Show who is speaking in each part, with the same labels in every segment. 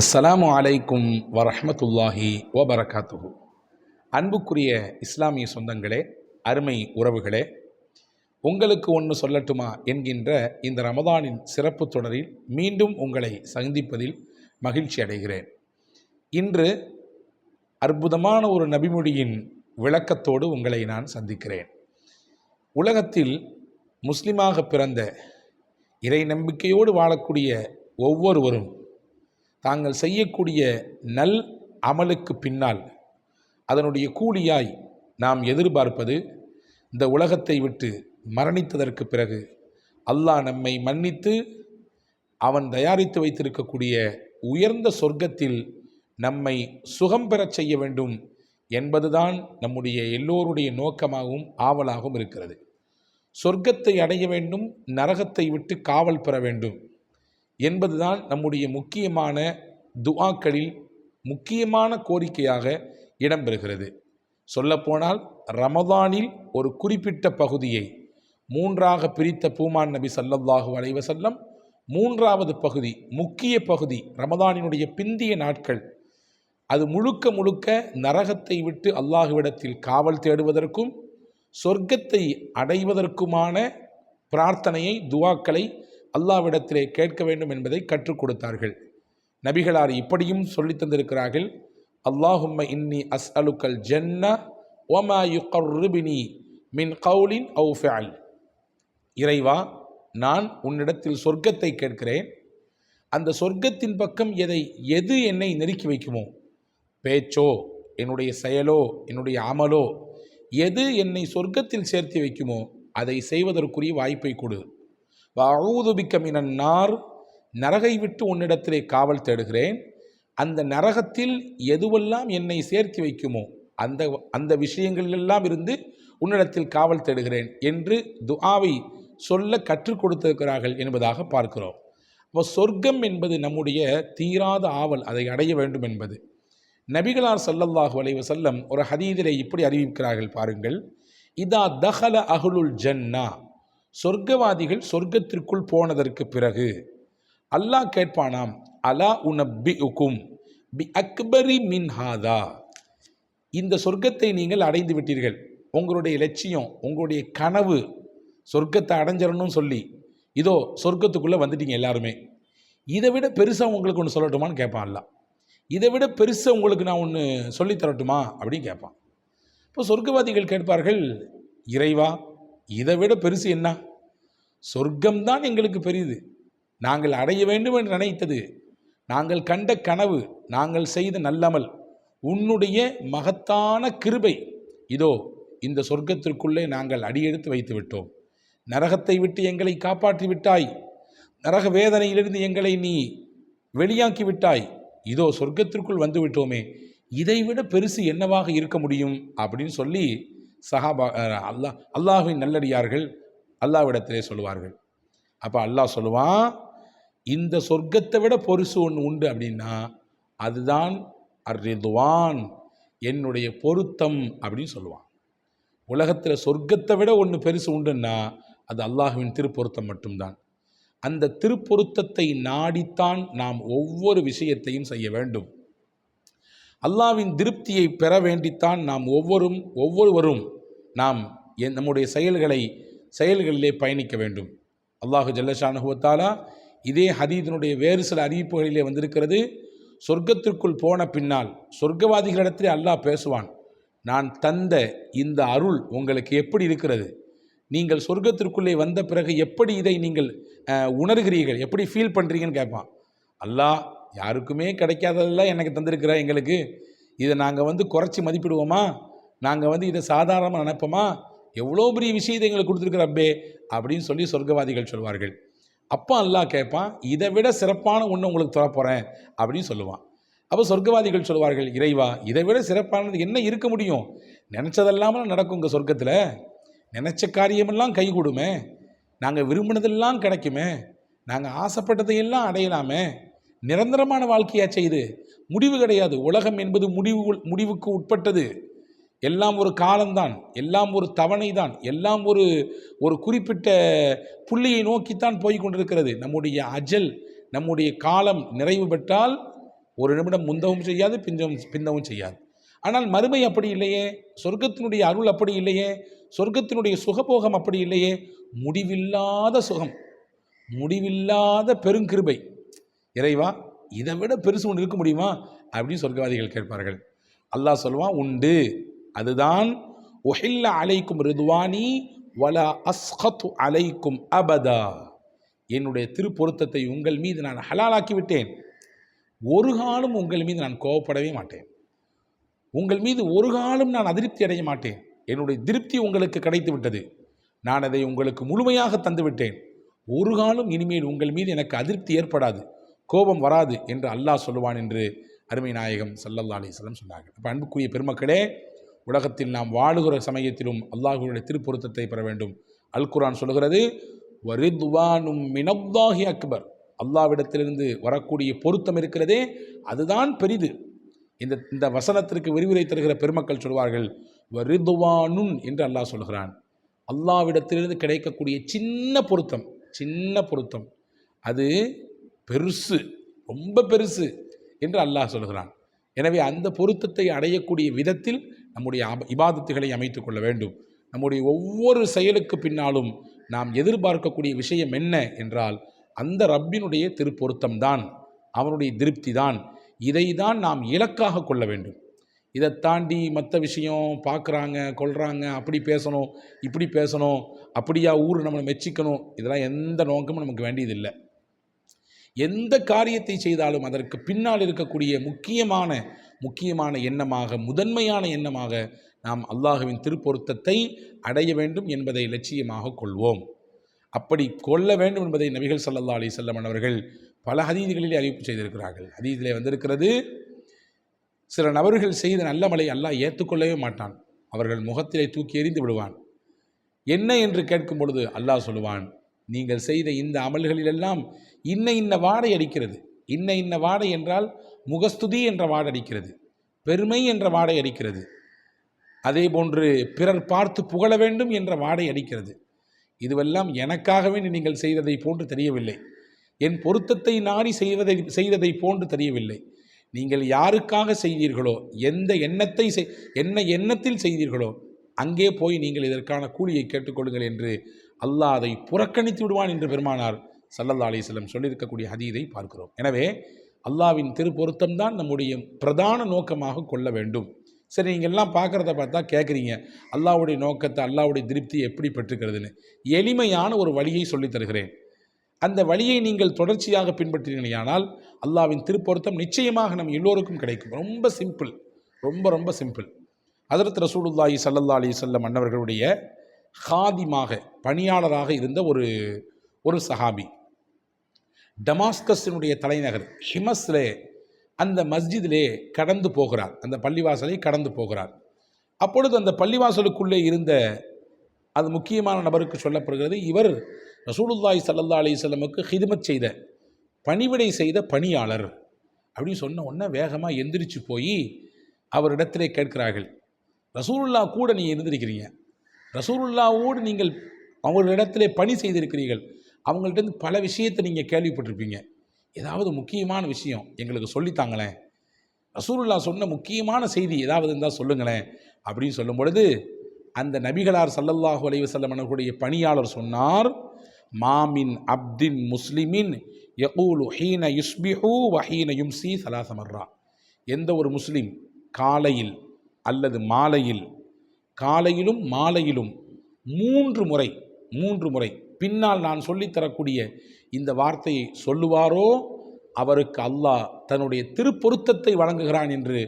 Speaker 1: அஸ்ஸலாமு அலைக்கும் வரஹமத்துல்லாஹி வபரகாத்துஹு. அன்புக்குரிய இஸ்லாமிய சொந்தங்களே அருமை உறவுகளே உங்களுக்கு ஒன்று சொல்லட்டுமா என்கின்ற இந்த ரமதானின் சிறப்பு தொடரில் மீண்டும் உங்களை சந்திப்பதில் மகிழ்ச்சி அடைகிறேன். இன்று அற்புதமான ஒரு நபிமொழியின் விளக்கத்தோடு உங்களை நான் சந்திக்கிறேன். உலகத்தில் முஸ்லிமாக பிறந்த இறை நம்பிக்கையோடு வாழக்கூடிய ஒவ்வொருவரும் தாங்கள் செய்யக்கூடிய நல் அமலுக்கு பின்னால் அதனுடைய கூலியாய் நாம் எதிர்பார்ப்பது இந்த உலகத்தை விட்டு மரணித்ததற்கு பிறகு அல்லாஹ் நம்மை மன்னித்து அவன் தயாரித்து வைத்திருக்கக்கூடிய உயர்ந்த சொர்க்கத்தில் நம்மை சுகம் பெறச் செய்ய வேண்டும் என்பதுதான் நம்முடைய எல்லோருடைய நோக்கமாகவும் ஆவலாகவும் இருக்கிறது. சொர்க்கத்தை அடைய வேண்டும் நரகத்தை விட்டு காவல் பெற வேண்டும். என்பதுதான் நம்முடைய முக்கியமான துஆக்களில் முக்கியமான கோரிக்கையாக இடம்பெறுகிறது. சொல்லப்போனால் ரமதானில் ஒரு குறிப்பிட்ட பகுதியை மூன்றாக பிரித்த பூமான் நபி சல்லல்லாஹு அலைவசல்லம் மூன்றாவது பகுதி முக்கிய பகுதி ரமதானினுடைய பிந்திய நாட்கள். அது முழுக்க முழுக்க நரகத்தை விட்டு அல்லாஹுவிடத்தில் காவல் தேடுவதற்கும் சொர்க்கத்தை அடைவதற்குமான பிரார்த்தனையை துவாக்களை அல்லாவிடத்திலே கேட்க வேண்டும் என்பதை கற்றுக் கொடுத்தார்கள். நபிகளார் இப்படியும் சொல்லி தந்திருக்கிறார்கள். அல்லாஹும்ம இன்னி அஸ் அலுக்கல் ஜன்னா ஒமா யுகர்ரிபினி மின் கவுலின் அவு ஃபஅல் இறைவா நான் உன்னிடத்தில் சொர்க்கத்தை கேட்கிறேன். அந்த சொர்க்கத்தின் பக்கம் எதை எது என்னை நெருக்கி வைக்குமோ? பேச்சோ என்னுடைய செயலோ என்னுடைய அமலோ எது என்னை சொர்க்கத்தில் சேர்த்து வைக்குமோ அதை செய்வதற்குரிய வாய்ப்பை கொடு. வஊதுபிக்க நார் நரகை விட்டு உன்னிடத்திலே காவல் தேடுகிறேன். அந்த நரகத்தில் எதுவெல்லாம் என்னை சேர்த்து வைக்குமோ அந்த அந்த விஷயங்களெல்லாம் இருந்து உன்னிடத்தில் காவல் தேடுகிறேன் என்று துஆவை சொல்ல கற்றுக் கொடுத்திருக்கிறார்கள் என்பதாக பார்க்கிறோம். அப்போ சொர்க்கம் என்பது நம்முடைய தீராத ஆவல் அதை அடைய வேண்டும் என்பது. நபிகளார் சல்லல்லாஹு அலைஹி செல்லம் ஒரு ஹதீதிலே இப்படி அறிவிக்கிறார்கள் பாருங்கள். இதா தஹல அகுலுல் ஜன்னா சொர்க்கவாதிகள் சொர்க்கத்திற்குள் போனதற்கு பிறகு அல்லாஹ் கேட்பானாம் அலா உனப்பி உக்கும் பி அக்பரி மின் ஹாதா? இந்த சொர்க்கத்தை நீங்கள் அடைந்து விட்டீர்கள். உங்களுடைய லட்சியம் உங்களுடைய கனவு சொர்க்கத்தை அடைஞ்சிடணும்னு சொல்லி இதோ சொர்க்கத்துக்குள்ளே வந்துட்டீங்க எல்லாருமே. இதை விட பெருசாக உங்களுக்கு ஒன்று சொல்லட்டுமான்னு கேட்பான் அல்லாஹ். இதை விட பெருசாக உங்களுக்கு நான் ஒன்று சொல்லித்தரட்டுமா அப்படின்னு கேட்பான். இப்போ சொர்க்கவாதிகள் கேட்பார்கள் இறைவா இதை விட பெருசு என்ன? சொர்க்கம்தான் எங்களுக்கு பெரியது நாங்கள் அடைய வேண்டும் என்று நினைத்தது. நாங்கள் கண்ட கனவு நாங்கள் செய்த நல்லமல் உன்னுடைய மகத்தான கிருபை. இதோ இந்த சொர்க்கத்திற்குள்ளே நாங்கள் அடியெடுத்து வைத்து விட்டோம் நரகத்தை விட்டு எங்களை காப்பாற்றி விட்டாய். நரக வேதனையிலிருந்து எங்களை நீ வெளியாக்கி விட்டாய். இதோ சொர்க்கத்திற்குள் வந்துவிட்டோமே. இதைவிட பெருசு என்னவாக இருக்க முடியும்? அப்படின்னு சொல்லி சஹாபா அல்லாஹ் அல்லாஹின் நல்லடியார்கள் அல்லாவிடத்திலே சொல்லுவார்கள். அப்போ அல்லாஹ் சொல்லுவான் இந்த சொர்க்கத்தை விட பொருசு ஒன்று உண்டு அப்படின்னா அதுதான் அர்ரிதுவான் என்னுடைய பொருத்தம் அப்படின்னு சொல்லுவான். உலகத்தில் சொர்க்கத்தை விட ஒன்று பெருசு உண்டுன்னா அது அல்லாஹுவின் திருப்பொருத்தம் மட்டும்தான். அந்த திருப்பொருத்தத்தை நாடித்தான் நாம் ஒவ்வொரு விஷயத்தையும் செய்ய வேண்டும். அல்லாவின் திருப்தியை பெற வேண்டித்தான் நாம் ஒவ்வொரும் ஒவ்வொருவரும் நாம் என் நம்முடைய செயல்களை செயல்களிலே பயணிக்க வேண்டும். அல்லாஹு ஜல்லஷானுகுவத்தாலா இதே ஹதீதனுடைய வேறு சில அறிவிப்புகளிலே வந்திருக்கிறது. சொர்க்கத்திற்குள் போன பின்னால் சொர்க்கவாதிகளிடத்திலே அல்லாஹ் பேசுவான் நான் தந்த இந்த அருள் உங்களுக்கு எப்படி இருக்கிறது? நீங்கள் சொர்க்கத்திற்குள்ளே வந்த பிறகு எப்படி இதை நீங்கள் உணர்கிறீர்கள்? எப்படி ஃபீல் பண்ணுறீங்கன்னு கேட்பான். அல்லாஹ் யாருக்குமே கிடைக்காததெல்லாம் எனக்கு தந்திருக்கிற எங்களுக்கு. இதை நாங்கள் வந்து குறைச்சி மதிப்பிடுவோமா? நாங்கள் வந்து இதை சாதாரணமாக நினைப்போமா? எவ்வளோ பெரிய விஷயத்தை எங்களுக்கு கொடுத்துருக்குற அப்பே அப்படின்னு சொல்லி சொர்க்கவாதிகள் சொல்வார்கள். அப்போ அல்லாஹ் கேட்பான் இதை விட சிறப்பான ஒன்று உங்களுக்கு தரப்போகிறேன் அப்படின்னு சொல்லுவான். அப்போ சொர்க்கவாதிகள் சொல்வார்கள் இறைவா இதை விட சிறப்பானது என்ன இருக்க முடியும்? நினச்சதெல்லாமல் நடக்கும் உங்கள் சொர்க்கத்தில். நினச்ச காரியமெல்லாம் கைகூடுமே நாங்கள் விரும்பினதெல்லாம் கிடைக்குமே. நாங்கள் ஆசைப்பட்டதையெல்லாம் அடையலாமே. நிரந்தரமான வாழ்க்கையாச்சே இது முடிவு கிடையாது. உலகம் என்பது முடிவு முடிவுக்கு உட்பட்டது. எல்லாம் ஒரு காலம்தான். எல்லாம் ஒரு தவணை தான் எல்லாம் ஒரு ஒரு குறிப்பிட்ட புள்ளியை நோக்கித்தான் போய் கொண்டிருக்கிறது. நம்முடைய அஜல் நம்முடைய காலம் நிறைவு பெற்றால் ஒரு நிமிடம் முந்தவும் செய்யாது பிஞ்சவும் பிந்தவும் செய்யாது. ஆனால் மறுமை அப்படி இல்லையே? சொர்க்கத்தினுடைய அருள் அப்படி இல்லையே? சொர்க்கத்தினுடைய சுகபோகம் அப்படி இல்லையே? முடிவில்லாத சுகம். முடிவில்லாத பெருங்கிருபை. இறைவா இதை விட பெருசு ஒன்று இருக்க முடியுமா? அப்படின்னு சொர்க்கவாதிகள் கேட்பார்கள். அல்லாஹ் சொல்லுவான் உண்டு. அதுதான் ஒஹில்ல அலைக்கும் ரிதுவானி வலா அஸ்ஹத்து அலைக்கும் அபதா. என்னுடைய திருப்பொருத்தத்தை உங்கள் மீது நான் ஹலாலாக்கி விட்டேன் ஒரு காலம் உங்கள் மீது நான் கோவப்படவே மாட்டேன். உங்கள் மீது ஒரு காலம் நான் அதிருப்தி அடைய மாட்டேன். என்னுடைய திருப்தி உங்களுக்கு கிடைத்து விட்டது நான் அதை உங்களுக்கு முழுமையாக தந்துவிட்டேன். ஒரு காலம் இனிமேல் உங்கள் மீது எனக்கு அதிருப்தி ஏற்படாது. கோபம் வராது என்று அல்லாஹ் சொல்லுவான் என்று அருமை நாயகம் சல்லல்லா அலிஸ்லம் சொன்னார்கள். அப்போ அன்புக்குரிய பெருமக்களே உலகத்தில் நாம் வாழுகிற சமயத்திலும் அல்லாஹுடைய திருப்பொருத்தத்தை பெற வேண்டும். அல் குரான் சொல்கிறது வரிதுவானும் மினப்தாஹி அக்பர். அல்லாவிடத்திலிருந்து வரக்கூடிய பொருத்தம் இருக்கிறதே அதுதான் பெரிது. இந்த இந்த வசனத்திற்கு விரிவுரை தருகிற பெருமக்கள் சொல்வார்கள் வரிதுவானுன் என்று அல்லாஹ் சொல்கிறான். அல்லாவிடத்திலிருந்து கிடைக்கக்கூடிய சின்ன பொருத்தம் சின்ன பொருத்தம் அது பெருசு ரொம்ப பெருசு என்று அல்லாஹ் சொல்கிறான். எனவே அந்த பொருத்தத்தை அடையக்கூடிய விதத்தில் நம்முடைய இபாதத்துகளை அமைத்து கொள்ள வேண்டும். நம்முடைய ஒவ்வொரு செயலுக்கு பின்னாலும் நாம் எதிர்பார்க்கக்கூடிய விஷயம் என்ன என்றால் அந்த ரப்பினுடைய திருப்பொருத்தம்தான் அவனுடைய திருப்தி தான் இதை தான் நாம் இலக்காக கொள்ள வேண்டும். இதை தாண்டி மற்ற விஷயம் பார்க்குறாங்க கொள்கிறாங்க அப்படி பேசணும் இப்படி பேசணும் அப்படியா ஊர் நம்மளை மெச்சிக்கணும் இதெல்லாம் எந்த நோக்கமும் நமக்கு வேண்டியதில்லை. எந்த காரியத்தை செய்தாலும் அதற்கு பின்னால் இருக்கக்கூடிய முக்கியமான முக்கியமான எண்ணமாக முதன்மையான எண்ணமாக நாம் அல்லாஹுவின் திருப்பொருத்தத்தை அடைய வேண்டும் என்பதை லட்சியமாக கொள்வோம். அப்படி கொள்ள வேண்டும் என்பதை நபிகள் ஸல்லல்லாஹு அலி செல்லமன் அவர்கள் பல ஹதீதிகளிலே அறிவிப்பு செய்திருக்கிறார்கள். ஹதீதிலே வந்திருக்கிறது சில நபர்கள் செய்த நல்ல மலை அல்லாஹ் ஏற்றுக்கொள்ளவே மாட்டான். அவர்கள் முகத்திலே தூக்கி எறிந்து விடுவான். என்ன என்று கேட்கும் பொழுது அல்லாஹ் சொல்லுவான் நீங்கள் செய்த இந்த அமல்களிலெல்லாம் இன்ன இன்ன வாடை அடிக்கிறது. இன்ன இன்ன வாடை என்றால் முகஸ்துதி என்ற வாடை அடிக்கிறது. பெருமை என்ற வாடை அடிக்கிறது. அதே போன்று பிறர் பார்த்து புகழ வேண்டும் என்ற வாடை அடிக்கிறது. இதுவெல்லாம் எனக்காகவே நீங்கள் செய்ததை போன்று தெரியவில்லை. என் பொருத்தத்தை நாடி செய்வதை செய்ததை போன்று தெரியவில்லை. நீங்கள் யாருக்காக செய்தீர்களோ எந்த எண்ணத்தை செய் என்ன எண்ணத்தில் செய்தீர்களோ அங்கே போய் நீங்கள் இதற்கான கூலியை கேட்டுக்கொள்ளுங்கள் என்று அல்லாஹ் அதை புறக்கணித்து விடுவான் என்று பெருமானார் சல்லல்லா அலிஸ்லம் சொல்லியிருக்கக்கூடிய ஹதீதை பார்க்கிறோம். எனவே அல்லாவின் திருப்பொருத்தம் தான் நம்முடைய பிரதான நோக்கமாக கொள்ள வேண்டும். சரி நீங்கள் எல்லாம் பார்க்குறத பார்த்தா கேட்குறீங்க அல்லாவுடைய நோக்கத்தை அல்லாவுடைய திருப்தி எப்படி பெற்றுக்கிறதுன்னு. எளிமையான ஒரு வழியை சொல்லித் தருகிறேன். அந்த வழியை நீங்கள் தொடர்ச்சியாக பின்பற்றினீங்களானால் அல்லாவின் திருப்பொருத்தம் நிச்சயமாக நம் எல்லோருக்கும் கிடைக்கும். ரொம்ப சிம்பிள். ரொம்ப ரொம்ப சிம்பிள். அதரத் ரசூலுல்லாஹி சல்லல்லா அலி வஸல்லம் அன்னவர்களுடைய ஹாதிமாக பணியாளராக இருந்த ஒரு ஒரு சஹாபி. டமாஸ்கஸினுடைய தலைநகர் ஹிமஸ்லே அந்த மஸ்ஜிதிலே கடந்து போகிறார். அந்த பள்ளிவாசலை கடந்து போகிறார். அப்பொழுது அந்த பள்ளிவாசலுக்குள்ளே இருந்த அது முக்கியமான நபருக்கு சொல்லப்படுகிறது இவர் ரசூலுல்லாய் ஸல்லல்லாஹு அலிசல்லமுக்கு ஹிதுமத் செய்த பணிவிடை செய்த பணியாளர். அப்படின்னு சொன்ன உடனே வேகமாக எந்திரிச்சு போய் அவரிடத்திலே கேட்கிறார்கள். ரசூலுல்லா கூட நீ இருந்திருக்கிறீங்க. ரசூலுல்லாவோடு நீங்கள் அவர்களிடத்திலே பணி செய்திருக்கிறீர்கள். அவங்கள்ட்ட இருந்து பல விஷயத்தை நீங்கள் கேள்விப்பட்டிருப்பீங்க. ஏதாவது முக்கியமான விஷயம் எங்களுக்கு சொல்லித்தாங்களேன் ரசூலுல்லா சொன்ன முக்கியமான செய்தி ஏதாவது இருந்தால் சொல்லுங்களேன். அப்படின்னு சொல்லும் பொழுது அந்த நபிகளார் சல்லல்லாஹு அலைஹி வஸல்லம் அவர்களுடைய பணியாளர் சொன்னார் மாமின் அப்தின் முஸ்லிமின் யகூலு ஹீன யுஸ்பிஹு வஹீன யும்சி சலாசமர்ரா எந்த ஒரு முஸ்லீம் காலையில் அல்லது மாலையில் காலையிலும் மாலையிலும் மூன்று முறை மூன்று முறை பின்னால் நான் சொல்லித் தரக்கூடிய இந்த வார்த்தையை சொல்லுவாரோ? அவருக்கு அல்லாஹ் தன்னுடைய திருப்பொருத்தத்தை வழங்குகிறான் என்று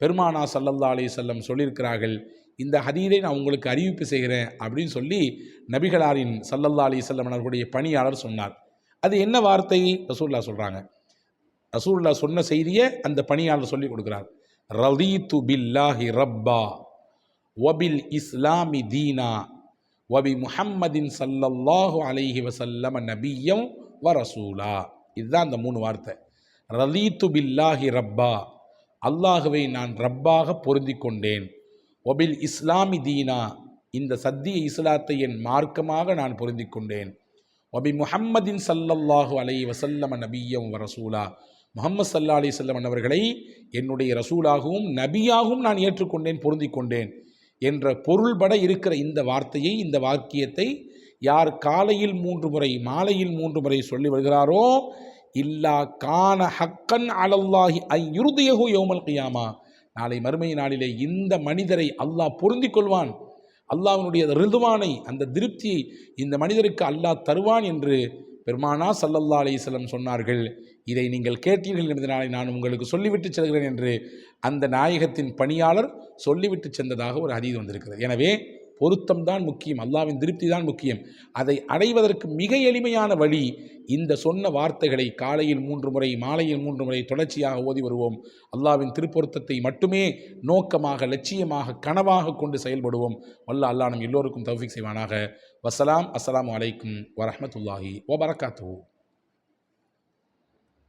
Speaker 1: பெருமானா சல்லல்லா அலி செல்லம் சொல்லியிருக்கிறார்கள். இந்த ஹதீரை நான் உங்களுக்கு அறிவிப்பு செய்கிறேன் அப்படின்னு சொல்லி நபிகளாரின் சல்லல்லா அலி செல்லம் அவர்களுடைய பணியாளர் சொன்னார். அது என்ன வார்த்தை? ரசூல்லா சொல்கிறாங்க ரசூல்லா சொன்ன செய்தியை அந்த பணியாளர் சொல்லி கொடுக்குறார். ரதீத்து பில்லாஹி ரப்பா வபில் இஸ்லாமி தீனா வபி முஹம்மதின் சல்லல்லாஹு அலைஹி வசல்லம நபியம் வ ரசூலா இதுதான் அந்த மூணு வார்த்தை. ரலீத்து பில்லாஹி ரப்பா அல்லாஹுவை நான் ரப்பாக பொருந்தி கொண்டேன் ஒபில் இஸ்லாமி தீனா இந்த சத்திய இஸ்லாத்தை என் மார்க்கமாக நான் பொருந்தி கொண்டேன் ஒபி முஹம்மதின் சல்லல்லாஹு அலை வசல்லம நபியம் வ ரசூலா முகமது சல்லா அலி செல்லம் அவர்களை என்னுடைய ரசூலாகவும் நபியாகவும் நான் ஏற்றுக்கொண்டேன் பொருந்தி கொண்டேன் என்ற பொருள்பட இருக்கிற இந்த வார்த்தையை இந்த வாக்கியத்தை யார் காலையில் மூன்று முறை மாலையில் மூன்று முறை சொல்லி வருகிறாரோ இல்லா கான ஹக்கன் அலல்லாஹி ஐ யோமல் கியாமா. நாளை மறுமை நாளிலே இந்த மனிதரை அல்லாஹ் பொருந்திக் கொள்வான். அல்லாஹ்வினுடைய ரிதுவானை அந்த திருப்தியை இந்த மனிதருக்கு அல்லாஹ் தருவான் என்று பெருமானா சல்லல்லா அலிஸ்லம் சொன்னார்கள் இதை நீங்கள் கேட்டீர்கள் என்பதனாலே நான் உங்களுக்கு சொல்லிவிட்டு செல்கிறேன் என்று அந்த நாயகத்தின் பணியாளர் சொல்லிவிட்டு சென்றதாக ஒரு ஹதீது வந்திருக்கிறது. எனவே பொருத்தம்தான் முக்கியம் அல்லாவின் திருப்தி தான் முக்கியம். அதை அடைவதற்கு மிக எளிமையான வழி இந்த சொன்ன வார்த்தைகளை காலையில் மூன்று முறை மாலையில் மூன்று முறை தொடர்ச்சியாக ஓதி வருவோம். அல்லாவின் திருப்பொருத்தத்தை மட்டுமே நோக்கமாக லட்சியமாக கனவாக கொண்டு செயல்படுவோம். வல்ல அல்லா நம் எல்லோருக்கும் தௌஃபிக் செய்வானாக. வசலாம் அஸ்ஸலாமு அலைக்கும் ஓ வபரகாத்துஹு.